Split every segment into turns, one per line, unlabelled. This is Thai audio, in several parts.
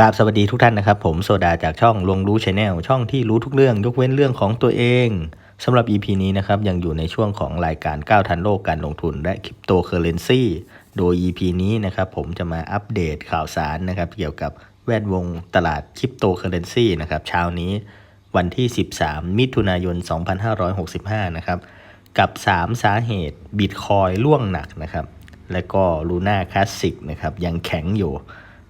กราบสวัสดีทุกท่านนะครับ ผมโซดาจากช่องลงรู้ชาแนลช่องที่รู้ทุกเรื่องยกเว้นเรื่องของตัวเองสำหรับ EP นี้นะครับยังอยู่ในช่วงของรายการก้าวทันโลกการลงทุนและคริปโตเคอเรนซีโดย EP นี้นะครับผมจะมาอัปเดตข่าวสารนะครับเกี่ยวกับแวดวงตลาดคริปโตเคอเรนซีนะครับเช้านี้วันที่ 13 มิถุนายน 2565 นะครับกับ 3 สาเหตุบิตคอยล่วงหนักนะครับและก็ลูน่าคลาสสิกนะครับยังแข็งอยู่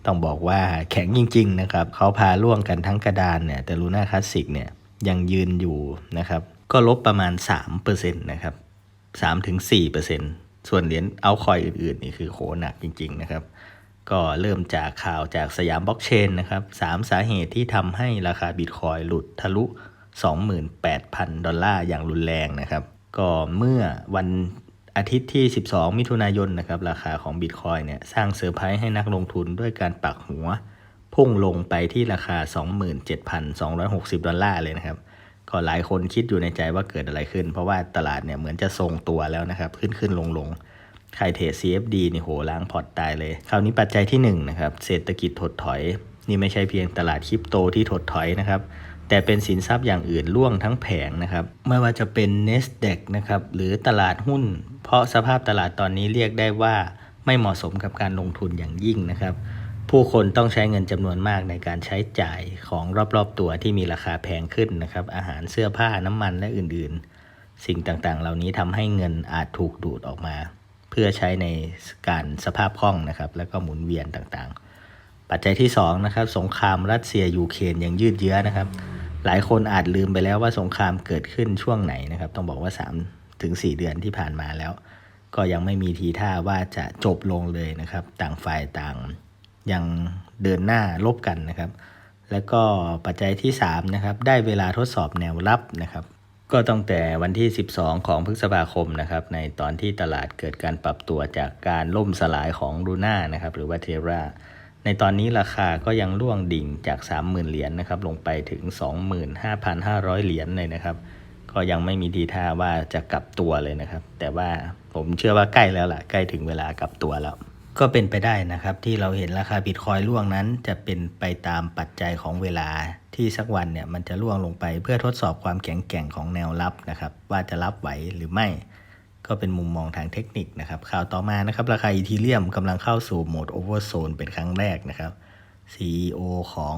ต้องบอกว่าแข็งจริง ๆ นะครับเขาพาล่วงกันทั้งกระดานเนี่ยแต่ลูน่าคลาสสิกเนี่ยยังยืนอยู่นะครับ ก็ลบประมาณ 3%นะครับ3ถึง4%ส่วนเหรียญเอาคอยอื่น ๆ นี่คือโหหนักจริง ๆ นะครับ ก็เริ่มจากข่าวจากสยามบล็อกเชนนะครับสามสาเหตุที่ทำให้ราคาบิตคอยหลุดทะลุ 28,000 ดอลลาร์อย่างรุนแรงนะครับ ก็เมื่อวัน อาทิตย์ที่ 12 มิถุนายนนะครับราคาของบิตคอยเนี่ยสร้างเซอร์ไพรส์ให้นักลงทุนด้วยการปักหัว พุ่งลงไปที่ราคา 27,260 ดอลลาร์เลยนะครับ ก็หลายคนคิดอยู่ในใจว่าเกิดอะไรขึ้น เพราะว่าตลาดเนี่ยเหมือนจะทรงตัวแล้วนะครับ ขึ้นขึ้นลงลงใครเทรด CFD นี่โหล้างพอร์ตตายเลย คราวนี้ปัจจัยที่1นะครับเศรษฐกิจถดถอย นี่ไม่ใช่เพียงตลาดคริปโตที่ถดถอยนะครับ แต่เป็นสินทรัพย์อย่างอื่นร่วงทั้งแผงนะครับ ไม่ว่าจะเป็น n e s d a q นะครับหรือตลาดหุ้น เพราะสภาพตลาดตอนนี้เรียกได้ว่าไม่เหมาะสมกับการลงทุนอย่างยิ่งนะครับ ผู้คนต้องใช้เงินจำนวนมากในการใช้จ่ายของรอบๆตัวที่มีราคาแพงขึ้นนะครับ อาหารเสื้อผ้าน้ำมันและอื่นๆ สิ่งต่างๆ เหล่านี้ทำให้เงินอาจถูกดูดออกมา เพื่อใช้ในการสภาพคล่องนะครับ แล้วก็หมุนเวียนต่างๆ ปัจจัยที่2นะครับ สงครามรัสเซียยูเครนยังยืดเยื้อนะครับ หลายคนอาจลืมไปแล้วว่าสงครามเกิดขึ้นช่วงไหนนะครับ ต้องบอกว่า3ถึง4เดือนที่ผ่านมาแล้ว ก็ยังไม่มีทีท่าว่าจะจบลงเลยนะครับ ต่างฝ่ายต่างยังเดินหน้าลบกันนะครับ แล้วก็ปัจจัยที่3นะครับได้เวลาทดสอบแนวรับนะครับ ก็ตั้งแต่วันที่ 12 ของพฤษภาคมนะครับ ในตอนที่ตลาดเกิดการปรับตัวจากการล่มสลายของลูน่านะครับหรือว่าเทรา ในตอนนี้ราคาก็ยังร่วงดิ่งจาก 30,000 เหรียญนนะครับ ลงไปถึง 25,500 เหรียญเลยนะครับ ก็ยังไม่มีทีท่าว่าจะกลับตัวเลยนะครับ แต่ว่าผมเชื่อว่าใกล้แล้วล่ะ ใกล้ถึงเวลากลับตัวแล้ว ก็เป็นไปได้นะครับ ที่เราเห็นราคาบิตคอยล่วงนั้น จะเป็นไปตามปัจจัยของเวลาที่สักวันเนี่ยมันจะล่วงลงไปเพื่อทดสอบความแข็งแกร่งของแนวรับนะครับ ว่าจะรับไหวหรือไม่ ก็เป็นมุมมองทางเทคนิคนะครับ ข่าวต่อมานะครับ ราคาอีทีเรียมกำลังเข้าสู่โหมดโอเวอร์โซนเป็นครั้งแรกนะครับ CEO ของ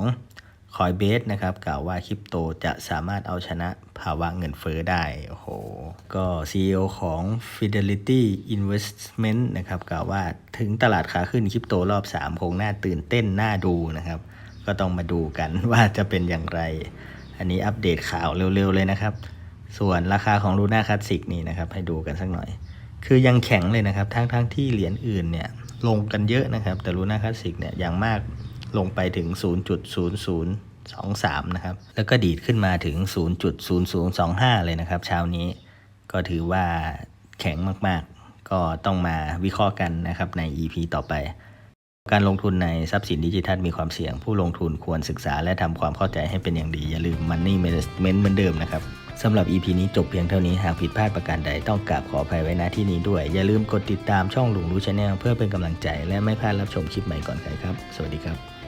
Coinbase นะครับ กล่าวว่าคริปโตจะสามารถเอาชนะภาวะเงินเฟ้อได้ โอ้โห ก็ CEO ของ Fidelity Investment นะครับ กล่าวว่าถึงตลาดขาขึ้นคริปโตรอบ 3 คงน่าตื่นเต้นน่าดูนะครับ ก็ต้องมาดูกันว่าจะเป็นอย่างไร อันนี้อัปเดตข่าวเร็วๆเลยนะครับ ส่วนราคาของ Luna Classic นี่นะครับ ให้ดูกันสักหน่อย คือยังแข็งเลยนะครับ ทั้งทั้งที่เหรียญอื่นเนี่ยลงกันเยอะนะครับ แต่ Luna Classic เนี่ยอย่างมากลงไปถึง 0.0023 นะครับ แล้วก็ดีดขึ้นมาถึง 0.0025 เลยนะครับ เช้านี้ก็ถือว่าแข็งมากๆ ก็ต้องมาวิเคราะห์กันนะครับใน EP ต่อไป การลงทุนในทรัพย์สินดิจิทัลมีความเสี่ยง ผู้ลงทุนควรศึกษาและทำความเข้าใจให้เป็นอย่างดี อย่าลืม Money Management เหมือนเดิมนะครับ สำหรับ EP นี้จบเพียงเท่านี้หากผิดพลาดประการใดต้องกราบขออภัยไว้ณที่นี้ด้วย อย่าลืมกดติดตามช่องหลงรู้ชาแนลเพื่อเป็นกำลังใจและไม่พลาดรับชมคลิปใหม่ก่อนใครครับ สวัสดีครับ